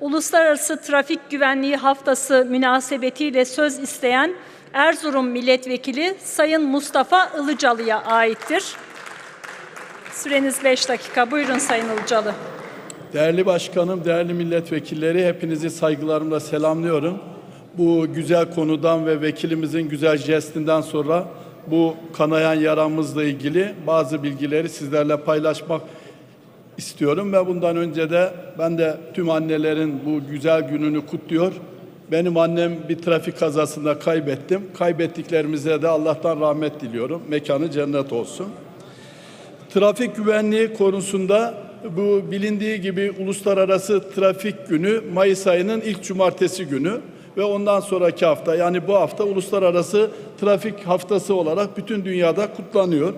Uluslararası Trafik Güvenliği Haftası münasebetiyle söz isteyen Erzurum Milletvekili Sayın Mustafa Ilıcalı'ya aittir. Süreniz 5 dakika. Buyurun Sayın Ilıcalı. Değerli başkanım, değerli milletvekilleri hepinizi saygılarımla selamlıyorum. Bu güzel konudan ve vekilimizin güzel jestinden sonra bu kanayan yaramızla ilgili bazı bilgileri sizlerle paylaşmak istiyorum ve bundan önce de ben de tüm annelerin bu güzel gününü kutluyor. Benim annem bir trafik kazasında kaybettim. Kaybettiklerimize de Allah'tan rahmet diliyorum. Mekanı cennet olsun. Trafik güvenliği konusunda bu bilindiği gibi Uluslararası Trafik Günü Mayıs ayının ilk cumartesi günü ve ondan sonraki hafta yani bu hafta Uluslararası Trafik Haftası olarak bütün dünyada kutlanıyor.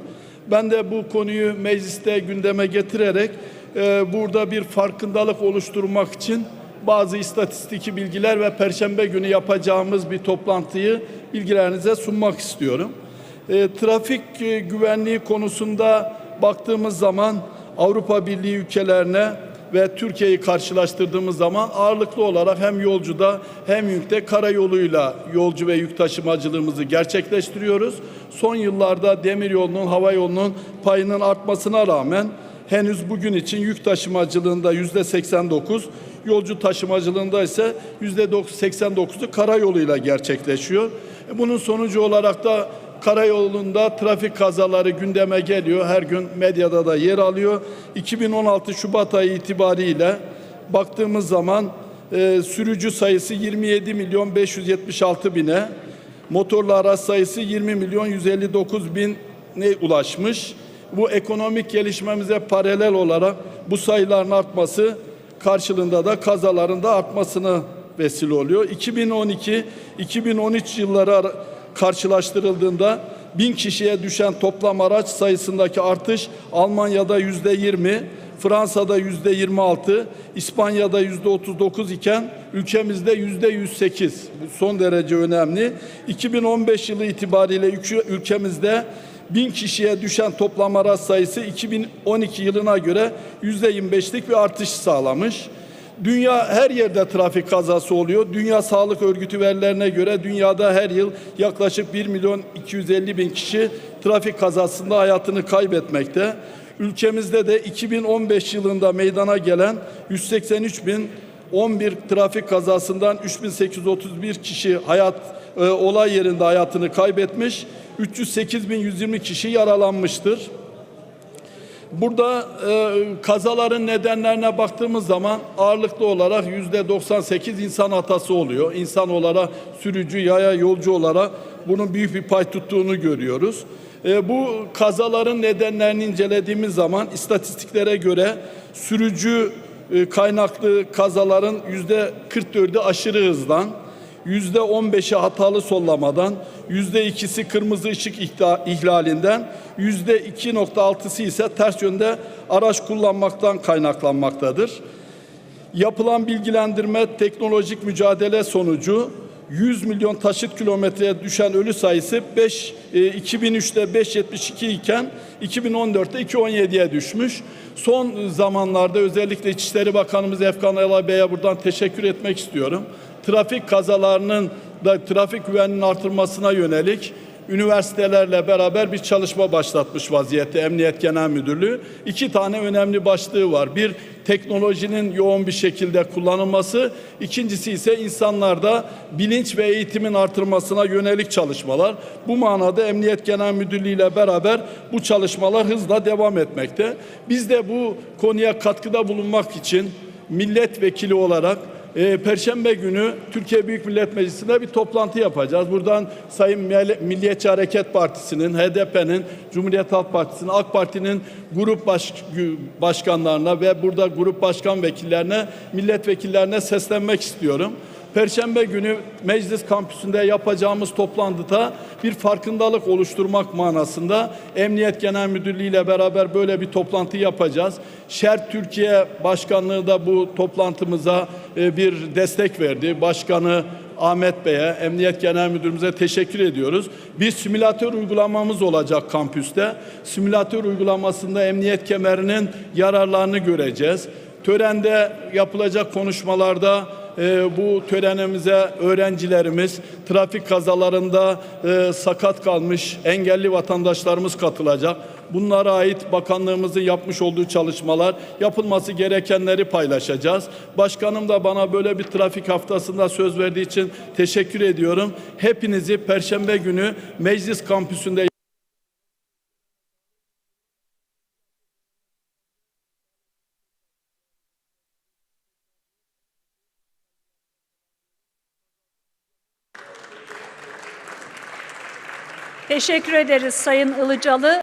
Ben de bu konuyu mecliste gündeme getirerek e, burada bir farkındalık oluşturmak için bazı istatistiki bilgiler ve perşembe günü yapacağımız bir toplantıyı bilgilerinize sunmak istiyorum. E, trafik e, güvenliği konusunda baktığımız zaman Avrupa Birliği ülkelerine ve Türkiye'yi karşılaştırdığımız zaman ağırlıklı olarak hem yolcuda hem yükte karayoluyla yolcu ve yük taşımacılığımızı gerçekleştiriyoruz. Son yıllarda demir yolunun, hava yolunun payının artmasına rağmen henüz bugün için yük taşımacılığında yüzde 89, yolcu taşımacılığında ise yüzde 89'u karayoluyla gerçekleşiyor. E, Bunun sonucu olarak da karayolunda trafik kazaları gündeme geliyor. Her gün medyada da yer alıyor. 2016 Şubat ayı itibariyle baktığımız zaman e, sürücü sayısı 27 milyon 576 bine, motorlu araç sayısı 20 milyon 159 bine ulaşmış. Bu ekonomik gelişmemize paralel olarak bu sayıların artması karşılığında da kazaların da artmasına vesile oluyor. 2012-2013 yılları karşılaştırıldığında bin kişiye düşen toplam araç sayısındaki artış Almanya'da yüzde 20, Fransa'da yüzde 26, İspanya'da yüzde 39 iken ülkemizde yüzde 108. Bu son derece önemli. 2015 yılı itibariyle ülke- ülkemizde bin kişiye düşen toplam araç sayısı 2012 yılına göre yüzde 25'lik bir artış sağlamış. Dünya her yerde trafik kazası oluyor. Dünya Sağlık Örgütü verilerine göre dünyada her yıl yaklaşık 1 milyon 250 bin kişi trafik kazasında hayatını kaybetmekte. Ülkemizde de 2015 yılında meydana gelen 183 bin 11 trafik kazasından 3831 kişi hayat e, olay yerinde hayatını kaybetmiş. 308.120 kişi yaralanmıştır. Burada e, kazaların nedenlerine baktığımız zaman ağırlıklı olarak yüzde 98 insan hatası oluyor. İnsan olarak sürücü, yaya, yolcu olarak bunun büyük bir pay tuttuğunu görüyoruz. E, bu kazaların nedenlerini incelediğimiz zaman istatistiklere göre sürücü e, kaynaklı kazaların yüzde 44'ü aşırı hızdan, yüzde 15'i hatalı sollamadan, yüzde ikisi kırmızı ışık ihlalinden, yüzde 2.6'sı ise ters yönde araç kullanmaktan kaynaklanmaktadır. Yapılan bilgilendirme teknolojik mücadele sonucu 100 milyon taşıt kilometreye düşen ölü sayısı 5 e, 2003'te 5.72 iken 2014'te 2.17'ye düşmüş. Son zamanlarda özellikle İçişleri Bakanımız Efkan Ala Bey'e buradan teşekkür etmek istiyorum. Trafik kazalarının da trafik güvenliğinin artırmasına yönelik üniversitelerle beraber bir çalışma başlatmış vaziyette Emniyet Genel Müdürlüğü. İki tane önemli başlığı var. Bir, teknolojinin yoğun bir şekilde kullanılması. İkincisi ise insanlarda bilinç ve eğitimin artırmasına yönelik çalışmalar. Bu manada Emniyet Genel Müdürlüğü ile beraber bu çalışmalar hızla devam etmekte. Biz de bu konuya katkıda bulunmak için milletvekili olarak e, Perşembe günü Türkiye Büyük Millet Meclisi'nde bir toplantı yapacağız. Buradan Sayın Mill- Milliyetçi Hareket Partisi'nin, HDP'nin, Cumhuriyet Halk Partisi'nin, AK Parti'nin grup baş, başkanlarına ve burada grup başkan vekillerine, milletvekillerine seslenmek istiyorum. Perşembe günü meclis kampüsünde yapacağımız toplantıda bir farkındalık oluşturmak manasında Emniyet Genel Müdürlüğü ile beraber böyle bir toplantı yapacağız. Şer Türkiye Başkanlığı da bu toplantımıza e, bir destek verdi. Başkanı Ahmet Bey'e, Emniyet Genel Müdürümüze teşekkür ediyoruz. Bir simülatör uygulamamız olacak kampüste. Simülatör uygulamasında emniyet kemerinin yararlarını göreceğiz. Törende yapılacak konuşmalarda e, bu törenimize öğrencilerimiz, trafik kazalarında e, sakat kalmış engelli vatandaşlarımız katılacak. Bunlara ait bakanlığımızın yapmış olduğu çalışmalar, yapılması gerekenleri paylaşacağız. Başkanım da bana böyle bir trafik haftasında söz verdiği için teşekkür ediyorum. Hepinizi Perşembe günü meclis kampüsünde Teşekkür ederiz Sayın Ilıcalı.